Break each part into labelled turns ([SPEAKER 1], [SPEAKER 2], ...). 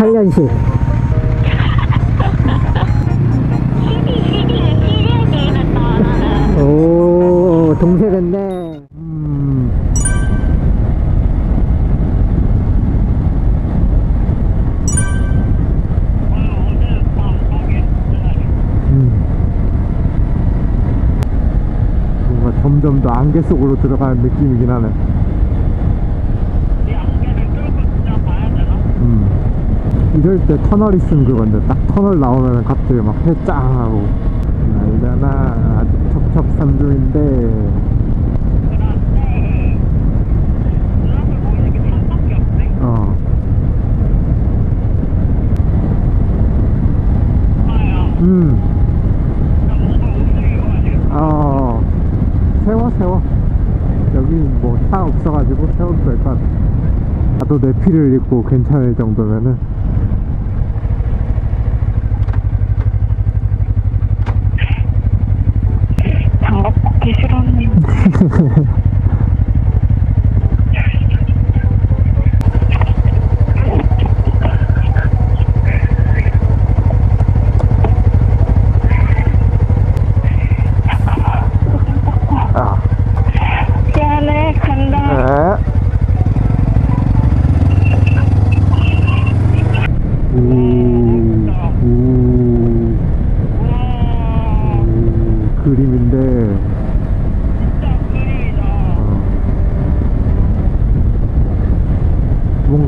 [SPEAKER 1] 8년식. 오, 동생인데. 음. 음. 뭔가 점점 더 안개 속으로 들어가는 느낌이긴 하네. 음. 이럴 때 터널 있으면 그건데 딱 터널 나오면 갑자기 막 해짱 하고. 날려나 아주 첩첩산중인데. 어. 음. 어 세워 세워. 여기 뭐 차 없어가지고 세워도 될 것 같아. 나도 내 피를 입고 괜찮을 정도면은
[SPEAKER 2] 장갑 벗기 싫었네.
[SPEAKER 1] 아
[SPEAKER 2] 미안해, 간다.
[SPEAKER 1] 에? 우, 우,
[SPEAKER 2] 우와,
[SPEAKER 1] 우, 그림인데
[SPEAKER 2] 진짜 그림이다.
[SPEAKER 1] 어.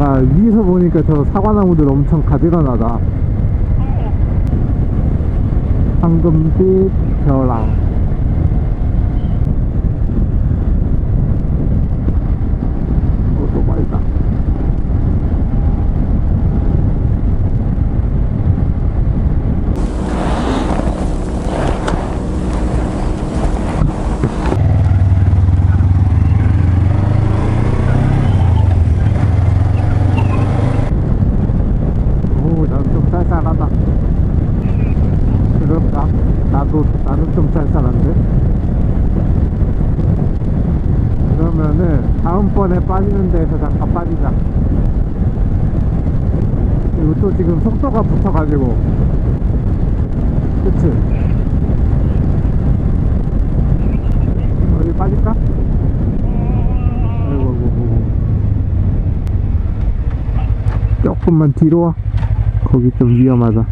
[SPEAKER 1] 뭔가 위에서 보니까 저 사과나무들 엄청 가지런하다.
[SPEAKER 2] 어,
[SPEAKER 1] 황금빛 벼랑 이것도 말다 오, 나는 좀 쌀쌀하다. 그럴까? 나도, 나는 좀 쌀쌀한데? 그러면은, 다음번에 빠지는 데에서 잠깐 빠지자. 그리고 또 지금 속도가 붙어가지고. 그치? 어디 빠질까? 아이고. 조금만 뒤로 와. 거기 좀 위험하다.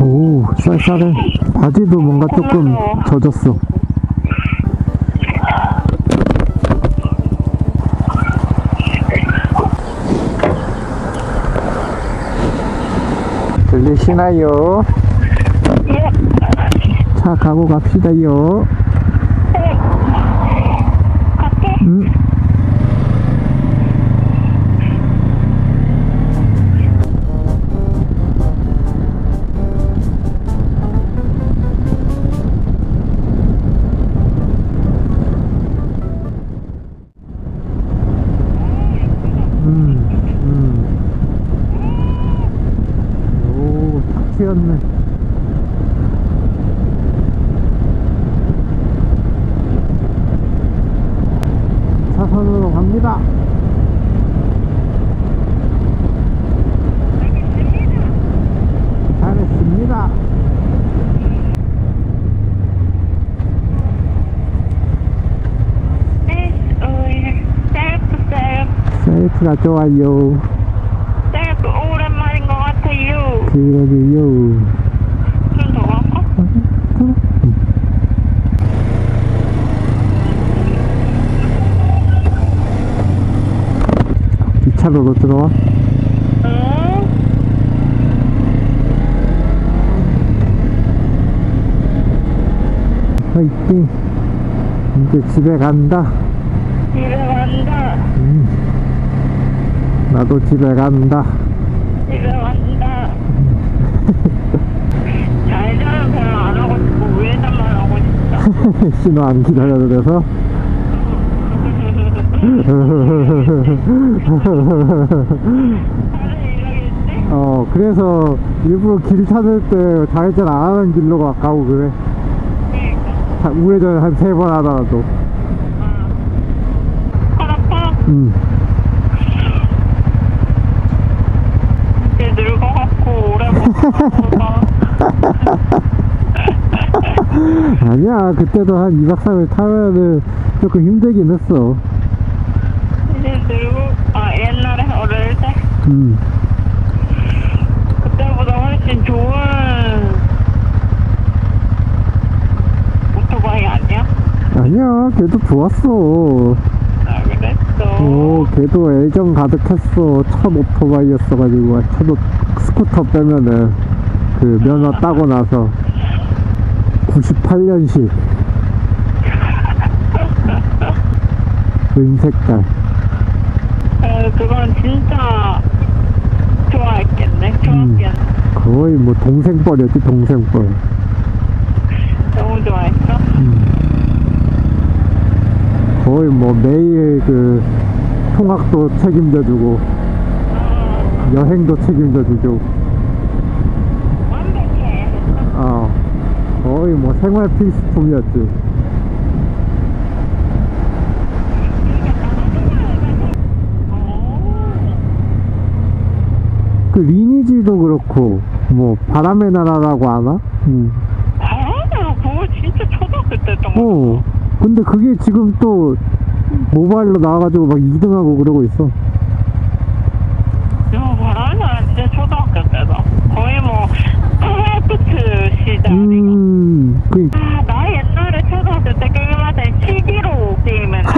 [SPEAKER 1] 오, 쌀쌀해. 바지도 뭔가 조금 젖었어. 들리시나요? 차 가고 갑시다요. 튀었네. 차선으로 갑니다. 잘했습니다.
[SPEAKER 2] 셀프, 셀프,
[SPEAKER 1] 셀프가 좋아요.
[SPEAKER 2] 셀프 오랜만인 것 같아요.
[SPEAKER 1] 그러게요. 이 차로로 들어와.
[SPEAKER 2] 응?
[SPEAKER 1] 화이팅. 이제 집에 간다.
[SPEAKER 2] 집에 간다.
[SPEAKER 1] 음. 나도 집에 간다.
[SPEAKER 2] 집에 간다. 잘자는 별로 안 하고 싶고 우회전만 하고 싶다.
[SPEAKER 1] 신호 안 기다려도 돼서. 어, 그래서 일부러 길 찾을 때 좌회전 안 하는 길로 가고 그래. 우회전 한 세 번 하더라도.
[SPEAKER 2] 팔 아파?
[SPEAKER 1] 음. 아니야. 그때도 한 2박 3일 타면은 조금 힘들긴 했어.
[SPEAKER 2] 이제 들고 아 옛날에 어릴 때?
[SPEAKER 1] 음.
[SPEAKER 2] 그때보다 훨씬 좋은 오토바이 아니야?
[SPEAKER 1] 아니야. 걔도 좋았어.
[SPEAKER 2] 아 그랬어.
[SPEAKER 1] 오 걔도 애정 가득했어. 첫 오토바이였어가지고 첫 오, 스쿠터 빼면은 그 면허 따고 나서 98년식 은색깔
[SPEAKER 2] 어, 그건 진짜 좋아했겠네. 좋았겠네.
[SPEAKER 1] 거의 뭐 동생뻘이었지 동생뻘
[SPEAKER 2] 너무 좋아했어.
[SPEAKER 1] 거의 뭐 매일 그 통학도 책임져주고
[SPEAKER 2] 어,
[SPEAKER 1] 여행도 책임져주고
[SPEAKER 2] 완벽해.
[SPEAKER 1] 어 거의 뭐 생활 필수품이었지
[SPEAKER 2] 어,
[SPEAKER 1] 그 리니지도 그렇고 뭐 바람의 나라라고 아나? 응.
[SPEAKER 2] 아, 그거 진짜 초등학교 때 했던 거.
[SPEAKER 1] 어 근데 그게 지금 또 모바일로 나와가지고 막 2등하고 그러고 있어
[SPEAKER 2] 야, 바람이야. 진짜 초등학교 때다. 거의 뭐, 컴퓨터 시대 아니고.
[SPEAKER 1] 음 그,
[SPEAKER 2] 아, 나 옛날에 초등학교 때 게임할 땐 CD로 게임했어.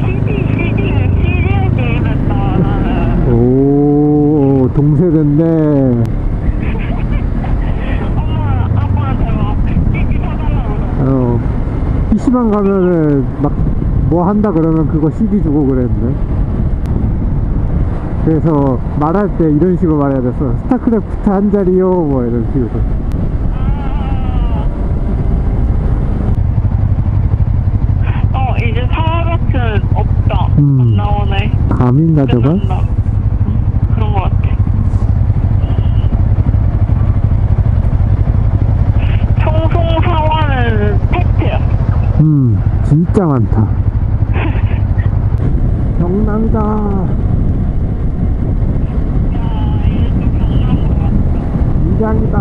[SPEAKER 2] CD, CD, CD로 게임했다, 나는.
[SPEAKER 1] 오 동세대인데
[SPEAKER 2] 엄마, 아빠한테 막 CD 사달라고 그래.
[SPEAKER 1] 어 PC방 가면은 막 뭐 한다 그러면 그거 CD 주고 그랬는데 그래서 말할 때 이런 식으로 말해야 됐어 스타크래프트 한 자리요 뭐 이런 식으로
[SPEAKER 2] 어, 이제 사과같은 없다.
[SPEAKER 1] 음.
[SPEAKER 2] 안 나오네.
[SPEAKER 1] 감인가 저거?
[SPEAKER 2] 끝났나? 그런 것 같아. 청송 사과는 팩트야.
[SPEAKER 1] 음 진짜 많다 경남이다
[SPEAKER 2] 야, 이제 좀 경남으로 예쁘다.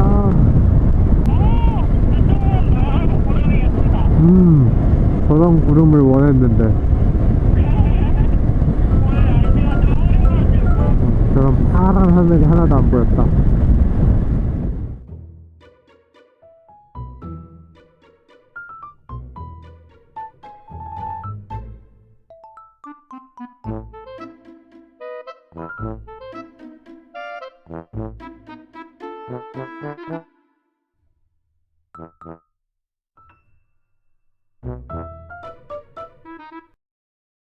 [SPEAKER 1] 음 저런 구름을 원했는데
[SPEAKER 2] 좋아가지고.
[SPEAKER 1] 저런 파란 하늘이 하나도 안 보였다
[SPEAKER 3] Thank you.